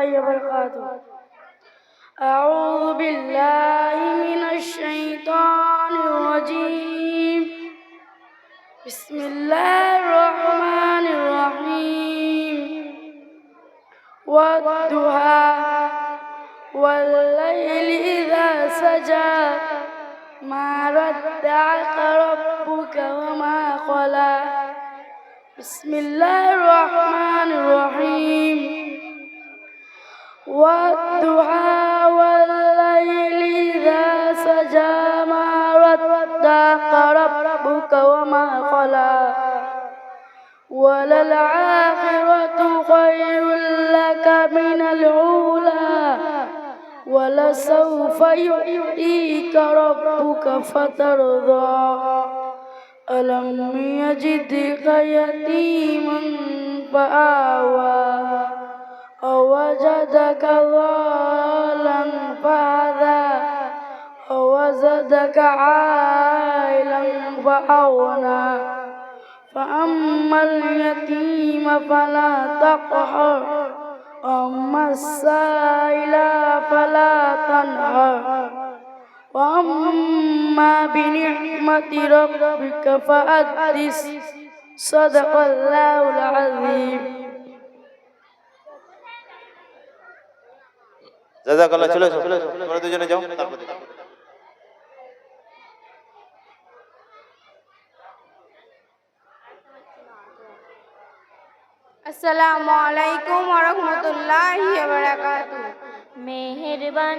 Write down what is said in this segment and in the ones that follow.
الله وبركاته. أعوذ بالله من الشيطان الرجيم. بسم الله الرحمن الرحيم. والضحى والليل إذا سجى. ما ردعك ربك وما خلا. بسم الله الرحمن الرحيم. والآخرة خير لك من الأولى. ولسوف يعطيك ربك فترضى. ألم يجدك يتيما فآوى. أوجدك ضالا فهدى أوجدك عائلا فأغنى. فأما اليتيم فلا تقهر وأما السائل فلا تنهر وأما بنعمة ربك فأدس صدق الله العظيم জাজাকাল্লাহ চলে এসো আসসালামু আলাইকুম ওয়া মেহেরবান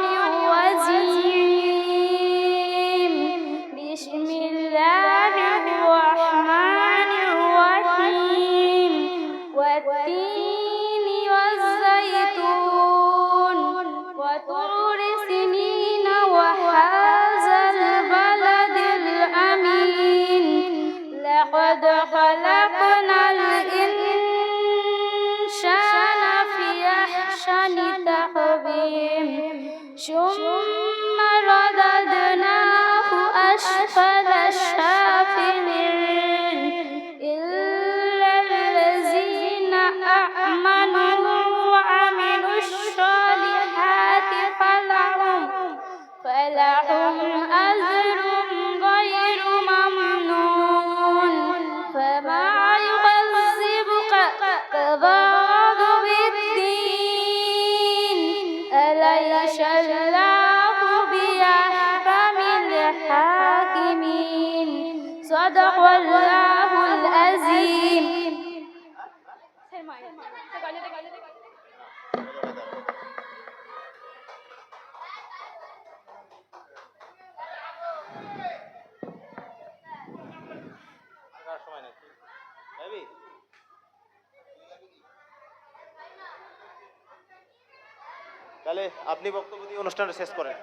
তাহলে আপনি বক্তব্য দিয়ে অনুষ্ঠানটা শেষ করেন।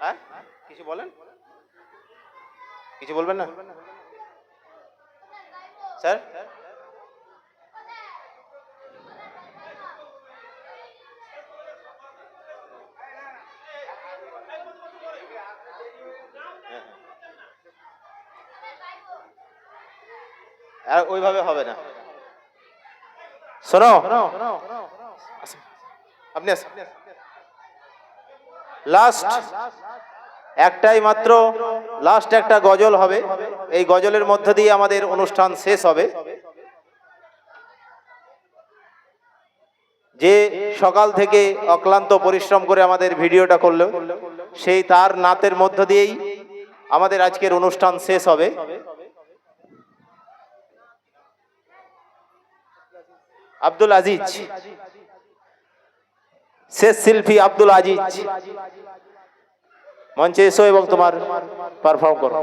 হ্যাঁ? কিছু বলেন? কিছু বলবেন না? স্যার? আর ওইভাবে হবে না। শোনো। আপনি লাস্ট একটাই মাত্র লাস্ট একটা গজল হবে। এই গজলের মধ্য দিয়ে আমাদের অনুষ্ঠান শেষ হবে। যে সকাল থেকে অক্লান্ত পরিশ্রম করে আমাদের ভিডিওটা করল, সেই তার নাতের মধ্য দিয়েই আমাদের আজকের অনুষ্ঠান শেষ হবে। আব্দুল আজিজ শেষ শিল্পী আব্দুল আজিজ। মঞ্চে এসো এবং তোমার পারফর্ম করো।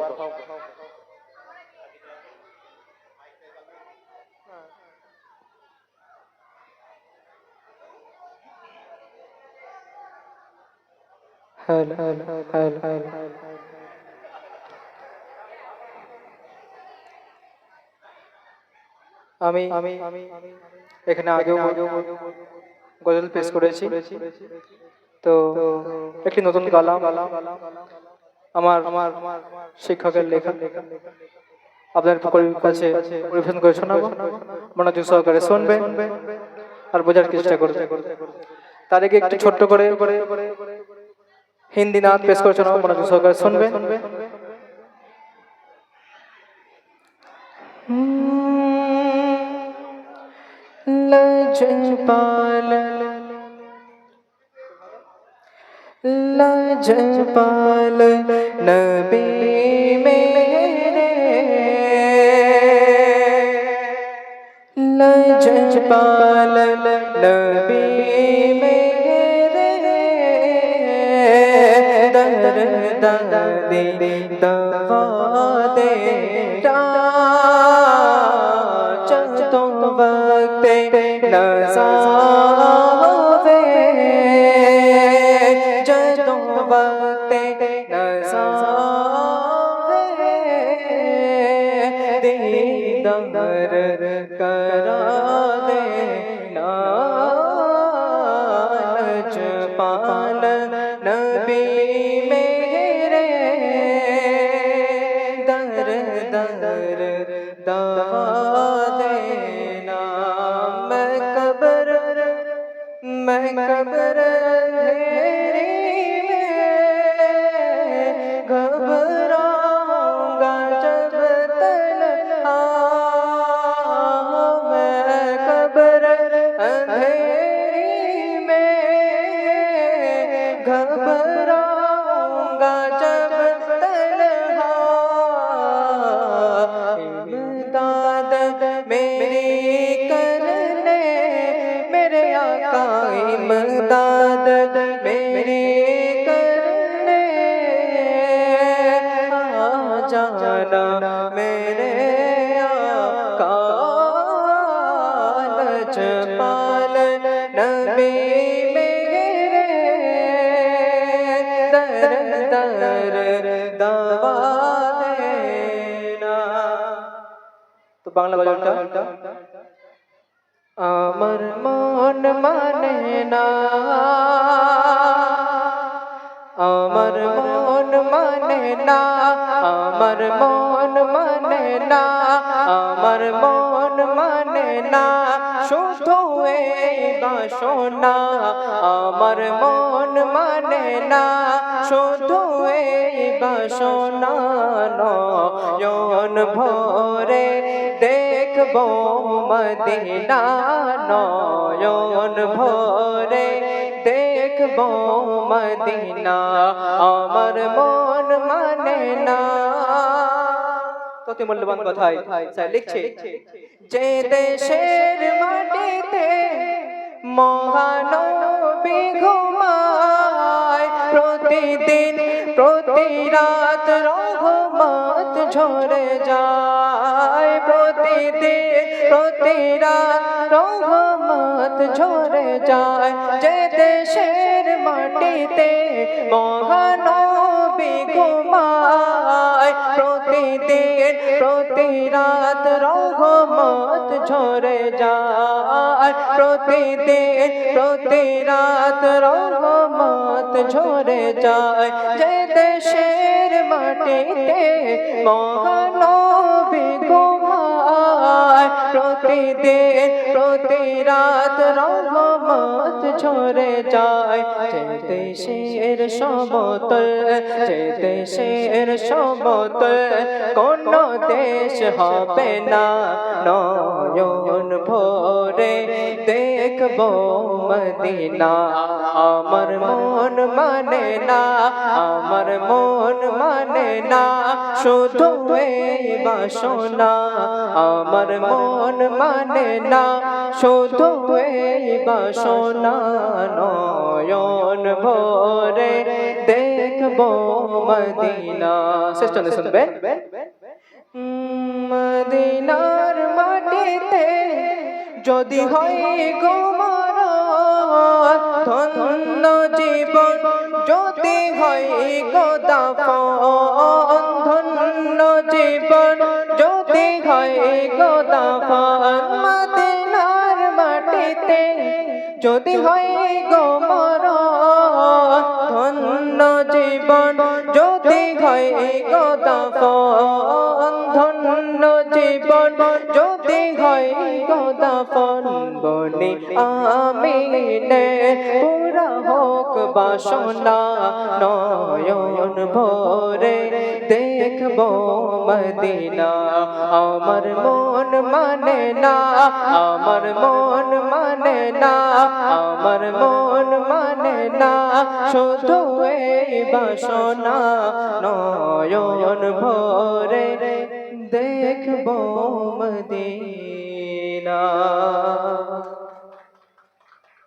আমি আমি আমি এখানে আগেও গজল পেশ করেছি। তো একটি নতুন গালাম আমার আমার শিক্ষকের লেখা। আপনার কাছে পরিবেশন করে শোনাবো। মনোযোগ সহকারে শুনবে আর বোঝার চেষ্টা করবে। তার আগে একটু ছোট্ট করে হিন্দি নাচ পেশ করে শোনাবো মনোযোগ সহকারে শুনবে। लजपाल लजपाल नबी मेरे लजपाल नबी मेरे दर दे दवा दे चतो वक्त नजावे घबराऊँगा जब तन्हा इमदाद मेरी करने मेरे आका इमदाद मेरी करने आ जाना मेरे आका लज पाल বাংলা গজলটা? আমার মন মানে না। আমার মন মানে না। আমার মন মানে না। আমার মন মানে না। শুধু এই বাসনা আমার মন মানে না। শুধু এই বাসনা নয়ন ভরে দেখব মদিনা নয়ন ভরে দেখব মদিনা আমার মন মানে না। কত মূল্যবান কথাই। স্যার, লিখছে। যে দেশের মাটিতে মহানবী ঘুমায়, প্রতিদিন প্রতি রাত রহমত ঝরে যায়। প্রতিদিন প্রতি রাত রহমত ঝরে যায়। যে দেশের মাটিতে মহানবী ঘুমায় প্রতিদিন প্রতি রাত রহমত ঝরে যায়। প্রতিদিন প্রতি রাত রহমত ঝরে যায়। যে দেশের মাটিতে মহানবী ঘুমায় প্রতিদিন প্রতি রাত রহমত ঝরে যায়। যে দেশের সমতল যে দেশের সমতল, কোন দেশ হবে না। নয়ন ভরে দেখব মদিনা আমার মন মানে না আমার মন মানে না শুধু বাসনা আমার মন মানে না শুধু বাসনা নয়ন ভরে দেখব মদিনা। শেষ চলে শুনবেন মদিনার মাটিতে যদি হয় গোমর ধন্য জীবন। যদি হয় গোদাফন ধন্য জীবন। যদি হয় গোদাফন মদিনার মাটিতে। যদি হয় গোমর ধন্য জীবন। যদি হয় গোদাফন ধন্য জীবন। হয় গোদাফন বনি আমিনে। পুরা হোক বাসনা নয়ন ভরে। দেখব মদিনা, আমার মন মানে না, আমার মন মানে না, আমার মন মানে না। শুধু এই বাসনা নয়ন ভরে। দেখব মদিনা। না।